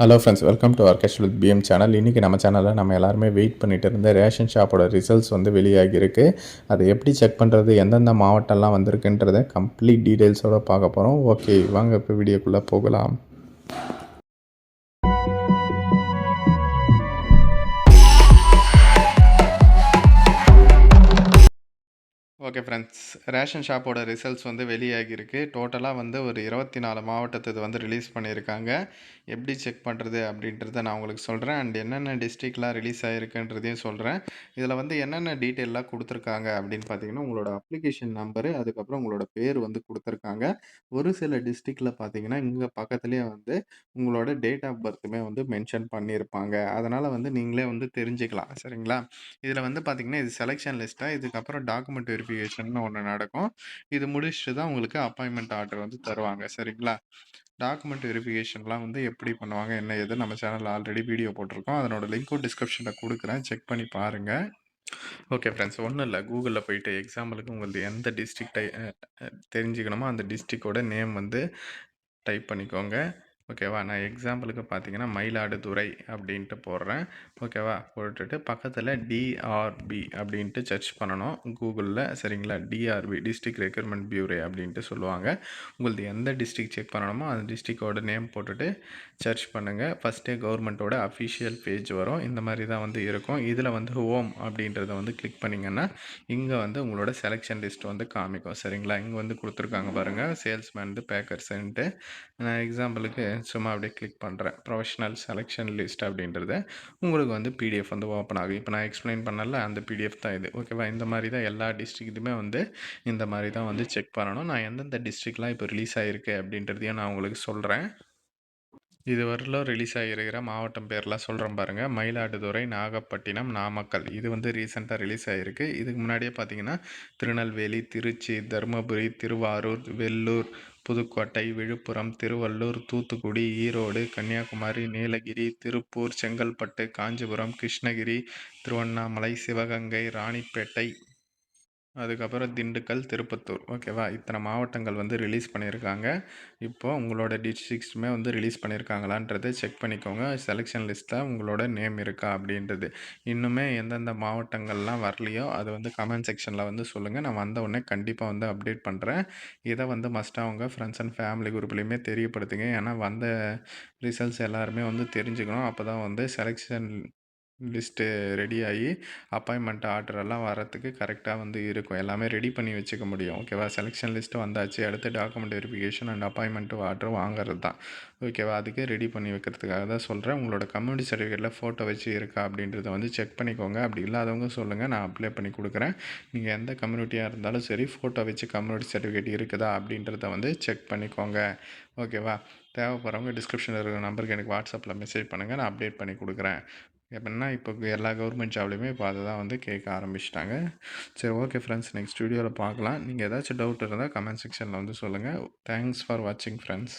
Hello friends welcome to our with PM channel இன்றைக்கி நம்ம சேனலில் நம்ம எல்லாருமே வெயிட் பண்ணிட்டு இருந்த ரேஷன் ஷாப்போட ரிசல்ட்ஸ் வந்து வெளியாகியிருக்கு அதை எப்படி செக் பண்ணுறது எந்தெந்த மாவட்டம்லாம் வந்திருக்குன்றத கம்ப்ளீட் டீட்டெயில்ஸோடு பார்க்க போகிறோம் ஓகே வாங்க இப்போ வீடியோக்குள்ளே போகலாம். ஓகே ஃப்ரெண்ட்ஸ் ரேஷன் ஷாப்போட ரிசல்ட்ஸ் வந்து வெளியாகியிருக்கு. டோட்டலாக வந்து ஒரு இருபத்தி நாலு மாவட்டத்தை வந்து ரிலீஸ் பண்ணியிருக்காங்க. எப்படி செக் பண்ணுறது அப்படின்றத நான் உங்களுக்கு சொல்கிறேன் அண்ட் என்னென்ன டிஸ்ட்ரிக்ட்லாம் ரிலீஸ் ஆகிருக்குன்றதையும் சொல்கிறேன் இதில் வந்து என்னென்ன டீட்டெயிலாக கொடுத்துருக்காங்க அப்படின்னு பார்த்தீங்கன்னா உங்களோட அப்ளிகேஷன் நம்பரு அதுக்கப்புறம் உங்களோட பேர் வந்து கொடுத்துருக்காங்க. ஒரு சில டிஸ்ட்ரிக்டில் பார்த்தீங்கன்னா இங்கே பக்கத்துலேயே வந்து உங்களோட டேட் ஆஃப் பர்த்துமே வந்து மென்ஷன் பண்ணியிருப்பாங்க. அதனால் வந்து நீங்களே வந்து தெரிஞ்சுக்கலாம். சரிங்களா? இதில் வந்து பார்த்தீங்கன்னா இது செலெக்ஷன் லிஸ்ட்டாக இதுக்கப்புறம் டாக்குமெண்ட் வெரிஃபிகேஷன் ஒன்று நடக்கும். இது முடிச்சுட்டு தான் உங்களுக்கு அப்பாயின்மெண்ட் ஆர்டர் வந்து தருவாங்க. சரிங்களா? டாக்குமெண்ட் வெரிஃபிகேஷன்லாம் வந்து எப்படி பண்ணுவாங்க என்ன எது நம்ம சேனலில் ஆல்ரெடி வீடியோ போட்டிருக்கோம். அதனோட லிங்க்கும் டிஸ்கிரிப்ஷனில் கொடுக்குறேன். செக் பண்ணி பாருங்கள் ஓகே ஃப்ரெண்ட்ஸ் ஒன்றும் இல்லை. கூகுளில் போயிட்டு எக்ஸாம்பிளுக்கு உங்களுக்கு எந்த டிஸ்ட்ரிக்டை தெரிஞ்சுக்கணுமோ அந்த டிஸ்ட்ரிக்டோட நேம் வந்து டைப் பண்ணிக்கோங்க. ஓகேவா? நான் எக்ஸாம்பிளுக்கு பார்த்தீங்கன்னா மயிலாடுதுறை அப்படின்ட்டு போடுறேன். ஓகேவா? போட்டுட்டு பக்கத்தில் டிஆர்பி அப்படின்ட்டு சர்ச் பண்ணணும். கூகுளில் சரிங்களா? டிஆர்பி டிஸ்ட்ரிக் ரெக்ரூட்மெண்ட் பியூரே அப்படின்ட்டு சொல்லுவாங்க. உங்களுக்கு எந்த டிஸ்ட்ரிக் செக் பண்ணணுமோ அந்த டிஸ்ட்ரிக்டோட நேம் போட்டுட்டு சர்ச் பண்ணுங்கள் ஃபஸ்ட்டே கவர்மெண்ட்டோட அஃபிஷியல் பேஜ் வரும். இந்த மாதிரி தான் வந்து இருக்கும். இதில் வந்து ஹோம் அப்படின்றத வந்து கிளிக் பண்ணிங்கன்னா இங்கே வந்து உங்களோட செலெக்ஷன் லிஸ்ட் வந்து காமிக்கும். சரிங்களா? இங்கே வந்து கொடுத்துருக்காங்க பாருங்கள் சேல்ஸ்மேன் பேக்கர்ஸ்ன்ட்டு நான் எக்ஸாம்பிளுக்கு சும்மா அப்படியே கிளிக் பண்ணுறேன் ப்ரொஃபஷனல் செலெக்ஷன் லிஸ்ட் அப்படின்றது உங்களுக்கு வந்து பிடிஎஃப் வந்து ஓப்பன் ஆகும். இப்போ நான் எக்ஸ்பிளைன் பண்ணல அந்த பிடிஎஃப் தான் இது. ஓகேவா இந்த மாதிரி தான் எல்லா டிஸ்ட்ரிக்ட்டுமே வந்து இந்த மாதிரி தான் வந்து செக் பண்ணணும். நான் எந்தெந்த டிஸ்ட்ரிக்ட்லாம் இப்போ ரிலீஸ் ஆகிருக்கு அப்படின்றதையும் நான் உங்களுக்கு சொல்கிறேன் இது ரிலீஸ் ஆகியிருக்கிற மாவட்டம் பேர்லாம் சொல்கிறேன் பாருங்கள் மயிலாடுதுறை நாகப்பட்டினம் நாமக்கல். இது வந்து ரீசெண்டாக ரிலீஸ் ஆகிருக்கு இதுக்கு முன்னாடியே பார்த்தீங்கன்னா திருநெல்வேலி திருச்சி தருமபுரி திருவாரூர் வெள்ளூர் புதுக்கோட்டை விழுப்புரம் திருவள்ளூர் தூத்துக்குடி ஈரோடு கன்னியாகுமரி நீலகிரி திருப்பூர் செங்கல்பட்டு காஞ்சிபுரம் கிருஷ்ணகிரி திருவண்ணாமலை சிவகங்கை ராணிப்பேட்டை அதுக்கப்புறம் திண்டுக்கல் திருப்பத்தூர். ஓகேவா இத்தனை மாவட்டங்கள் வந்து ரிலீஸ் பண்ணியிருக்காங்க. இப்போது உங்களோட டிஸ்ட்ரிக்ஸுமே வந்து ரிலீஸ் பண்ணியிருக்காங்களான்றதை செக் பண்ணிக்கோங்க. செலெக்ஷன் லிஸ்ட்டில் உங்களோட நேம் இருக்கா அப்படின்றது. இன்னுமே எந்தெந்த மாவட்டங்கள்லாம் வரலையோ அது வந்து கமெண்ட் செக்ஷனில் வந்து சொல்லுங்கள் நான் வந்த உடனே கண்டிப்பாக வந்து அப்டேட் பண்ணுறேன் இதை வந்து மஸ்ட்டாக அவங்க ஃப்ரெண்ட்ஸ் அண்ட் ஃபேமிலி குரூப்லேயுமே தெரியப்படுத்துங்க. ஏன்னா வந்த ரிசல்ட்ஸ் எல்லாருமே வந்து தெரிஞ்சுக்கணும். அப்போ தான் வந்து செலெக்ஷன் லிஸ்ட்டு ரெடி ஆகி அப்பாயின்மெண்ட் ஆர்டரெல்லாம் வரத்துக்கு கரெக்டாக வந்து இருக்கும். எல்லாமே ரெடி பண்ணி வச்சுக்க முடியும். ஓகேவா? செலெக்ஷன் லிஸ்ட்டு வந்தாச்சு. அடுத்து document verification and appointment order வாங்குறது தான். ஓகேவா? அதுக்கு ரெடி பண்ணி வைக்கிறதுக்காக தான் சொல்கிறேன் உங்களோட கம்யூனிட்டி சர்டிஃபிகேட்டில் ஃபோட்டோ வச்சு இருக்கா அப்படின்றத வந்து செக் பண்ணிக்கோங்க. அப்படி இல்லாதவங்க சொல்லுங்கள் நான் அப்ளை பண்ணி கொடுக்குறேன். நீங்கள் எந்த கம்யூனிட்டியாக இருந்தாலும் சரி ஃபோட்டோ வச்சு கம்யூனிட்டி சர்டிஃபிகேட் இருக்குதா அப்படின்றத வந்து செக் பண்ணிக்கோங்க. ஓகேவா? தேவைப்படுறவங்க டிஸ்கிரிப்ஷனில் இருக்கிற நம்பருக்கு எனக்கு வாட்ஸ்அப்பில் மெசேஜ் பண்ணுங்கள் நான் அப்டேட் பண்ணி கொடுக்குறேன். எப்படின்னா இப்போ எல்லா கவர்மெண்ட் ஜாப்லேயுமே இப்போ அதை தான் வந்து கேட்க ஆரம்பிச்சிட்டாங்க. சரி ஓகே ஃப்ரெண்ட்ஸ் நெக்ஸ்ட் வீடியோவில் பார்க்கலாம். நீங்கள் ஏதாச்சும் டவுட் இருந்தால் கமெண்ட் செக்ஷனில் வந்து சொல்லுங்கள் தேங்க்ஸ் ஃபார் வாட்சிங் ஃப்ரெண்ட்ஸ்